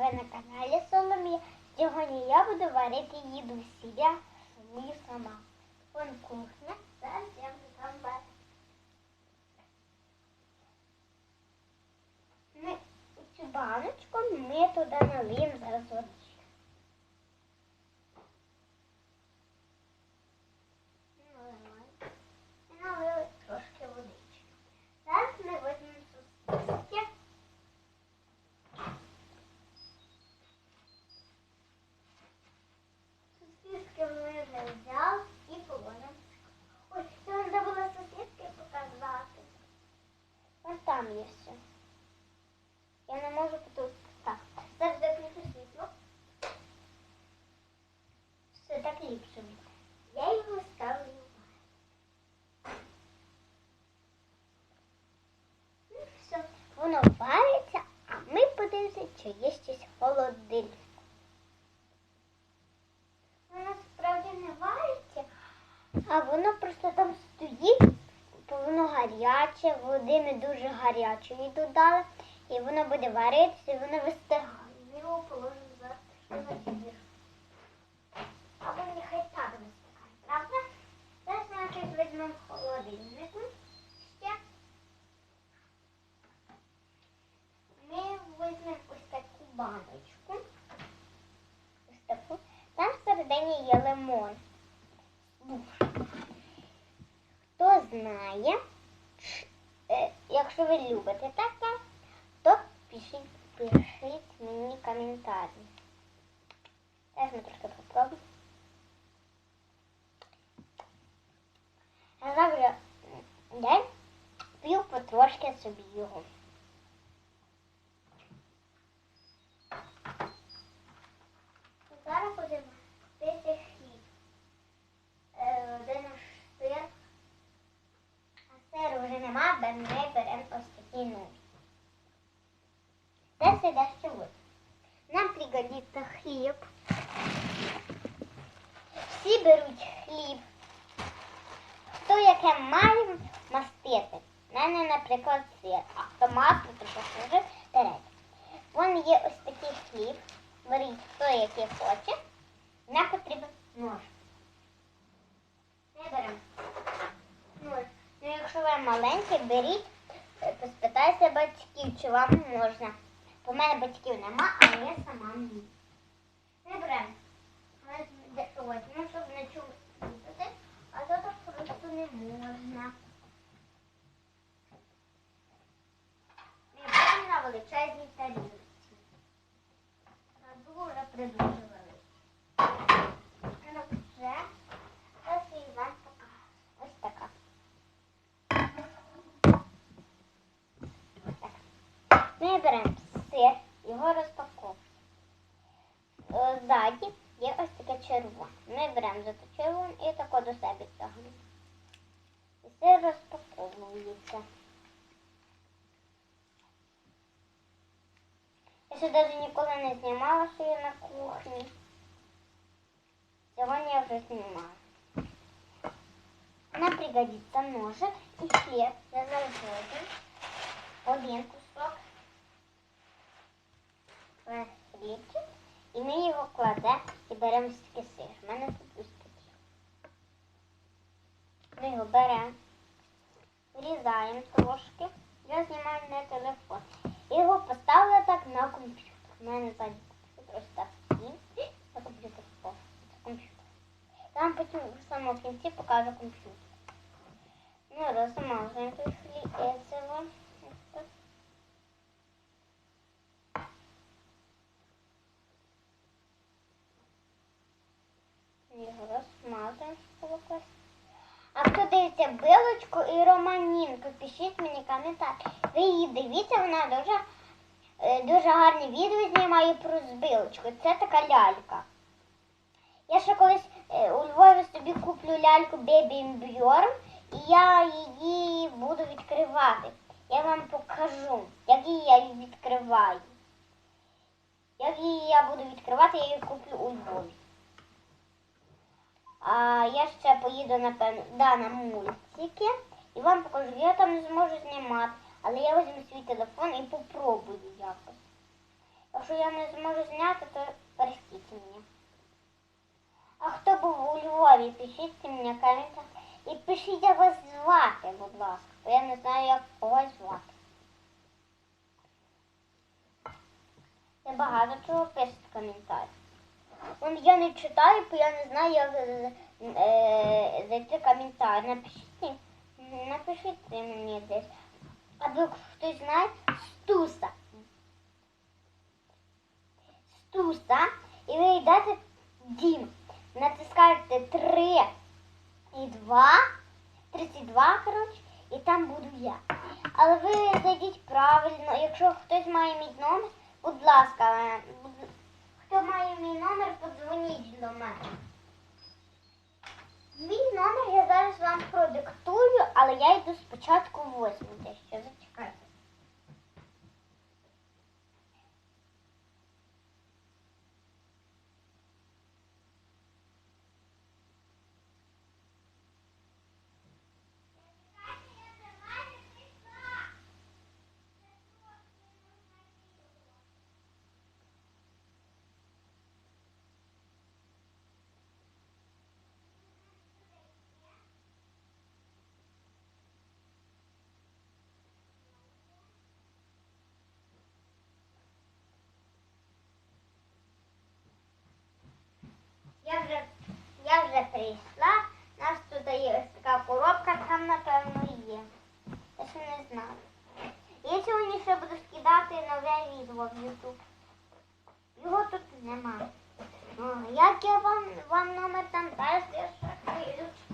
Ви на каналі Соломія. Сьогодні я буду варити їду сіля свою сама. Вон кухня, зараз я буду там варити. Цю баночку ми туди налиємо зараз водички. Наливаємо. І налили трошки водички. Зараз ми візьмемо сосиски. Сосиски ми вже взяли і положимо. Ой, це вам забула сосиски показати. Вон там є. Я не можу тут. Так, зараз виключу світло. Все так ліпше. Я його ставлю. Ну, все, воно вариться, а ми подивимося, чи є щось в холодильнику. Воно справді не вариться, а воно просто там стоїть, бо воно гаряче, води не дуже гарячої додали, і воно буде варитися, і воно вистигає. Ми його положимо зараз на двір. Або нехай так вистигає, правда? Зараз ми щось візьмемо холодильнику. Ще. Ми візьмемо ось таку баночку. Ось таку. Там всередині є лимон. Хто знає, якщо ви любите таке, то пишіть, пишіть мені коментарі. Зараз ми трошки попробуємо. Я завжди потрошки собі його. Зараз будемо пити хліб. Е, Один сир. А сиру вже нема, бо ми беремо ось такий нож. Це сюди ще вот. Нам пригодиться хліб. Всі беруть хліб. Хто яке має мастити? У мене, наприклад, сир, а хто масло, то покажи берете. Вон є ось такий хліб. Беріть, хто який хоче. Нам потрібен нож. Ми беремо нож. Ну, якщо ви маленький, беріть, е, поспитайте батьків, чи вам можна. В мене батьків нема, а я сама вмію. Ми беремо. Ось, де- Ось, ну, щоб не чути, а то так просто не можна. Ми беремо на величезній тарілці. На дуже придуже великі. Ну. Ми беремо сир, його розпаковуємо. Е, Ззаді є ось таке червоне. Ми беремо за ту червону і тако до себе тягнемо. І сир розпаковується. Я ще навіть ніколи не знімала, що я на кухні. Сьогодні я вже знімала. Нам пригодится ножик и хлеб. Я заводим один кусок в хлібчик. І ми його кладемо і беремо такий сир. У мене тут ось такий. Ми його беремо, врізаємо трошки. Я знімаю на телефон. І його поставила так на комп'ютер. У мене ззаді комп'ютер ось так стоїть. На комп'ютер впав. Комп'ютер. Там потім в самому кінці покажу комп'ютер. Ну, розмазуємо той хліб. Е, Це вам. Ось так. Його розмазуємо. А хто дивиться билочку і романінку, пишіть мені коментар. Ви її дивіться, вона дуже, е, дуже гарне відео знімає про збилочку. Це така лялька. Я ще колись е, у Львові собі куплю ляльку Baby Bjorn, і я її буду відкривати. Я вам покажу, як її я її відкриваю. Як її я буду відкривати, я її куплю у Львові. А я ще поїду, напевно, да, на мультики і вам покажу. Я там не зможу знімати, але я візьму свій телефон і попробую якось. Якщо Якщо я не зможу зняти, то простіть мені. А хто був у Львові, пишіть мені коментар. І пишіть, як вас звати, будь ласка. Бо я не знаю, як когось звати. Я багато чого пишуть коментарі. Я не читаю, бо я не знаю, як е, е, зайти коментар. Напишіть, напишіть мені десь. Або хтось знає Стуса. Стуса. І ви йдете дім. Натискаєте 3 і 2, 32, коротше, і там буду я. Але ви зайдіть правильно. Якщо хтось має мій номер, будь ласка, будь- хто має мій номер, подзвоніть до мене. Мій номер я зараз вам продиктую, але я йду спочатку в 8 дещо. Зачекайте. Я вже, я вже прийшла. Нас тут є ось така коробка, там напевно є. Я ще не знаю. Я сьогодні ще буду скидати нове відео в YouTube. Його тут нема. Як я вам, вам номер там дасть, я ще хвилючку.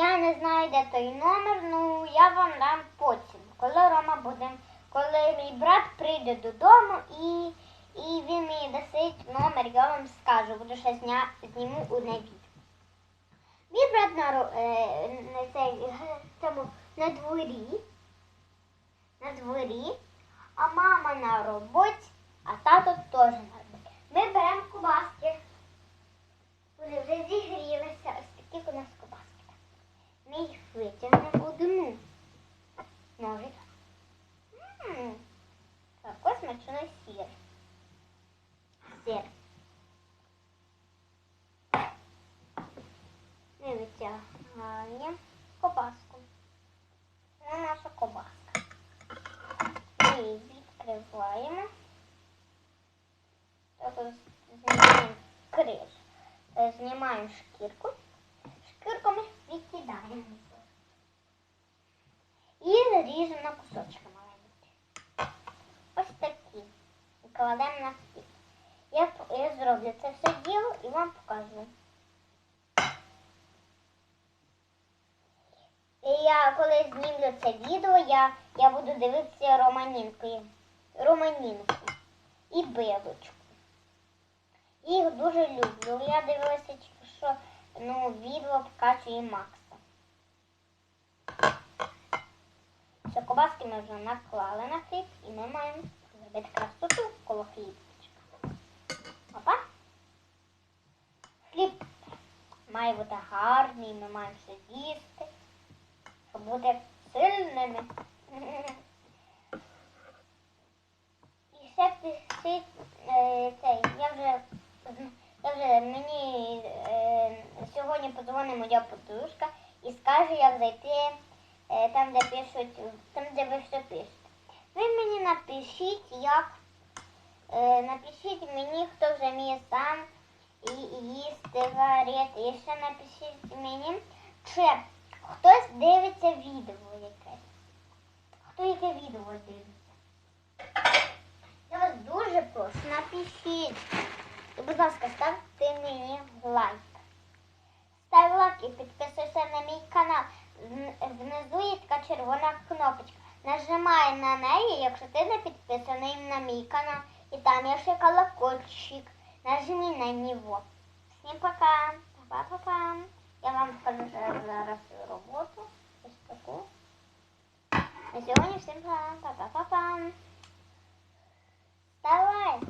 Я не знаю, де той номер, ну я вам дам потім, коли Рома буде, коли мій брат прийде додому і, і він мені дасть номер, я вам скажу, буду ще зня, зніму у відео. Мій брат на, е, на, цей, тому, на дворі, на дворі, а мама на роботі, а тато теж на роботі. Ми беремо кубаски. Вони вже зігрілися. Ось такі у нас витягнемо одну. Ножик. М, Такой смачний сир. Сир. Ми витягаємо кобаску. Це наша кобаска. Ми її відкриваємо. Тобто знімаємо криш. Знімаємо. Шкірку ми відкидаємо. І ріжемо на кусочки маленькі. Ось такі. І кладемо на стіл. Я, я зроблю це все діло і вам покажу. І я коли знімлю це відео, я, я буду дивитися романінкою. Романінку і билочку. Їх дуже люблю. Я дивилася, що ну, відео покачує Макса. Все, кобаски ми вже наклали на хліб і ми маємо зробити красоту коло хлібчика. Опа. Хліб має бути гарний, ми маємо все їсти, щоб бути сильними. І ще е, цей, я вже, я вже мені е, сьогодні подзвонить моя подружка і скаже, як зайти там, де пишуть, там, де ви все пишете. Ви мені напишіть, як е, напишіть мені, хто вже вміє сам і їсти, варити. І ще напишіть мені, чи хтось дивиться відео якесь. Хто яке відео дивиться? Я вас дуже прошу, напишіть. І, будь ласка, ставте мені лайк. Став Внизу є така червона кнопочка. Нажимай на неї, якщо ти не підписаний на мій канал. І там є ще колокольчик. Нажми на нього. Всім пока. Па-па-па. Я вам покажу зараз роботу. Ось таку. На сьогодні всім па-па-па-па. Давай.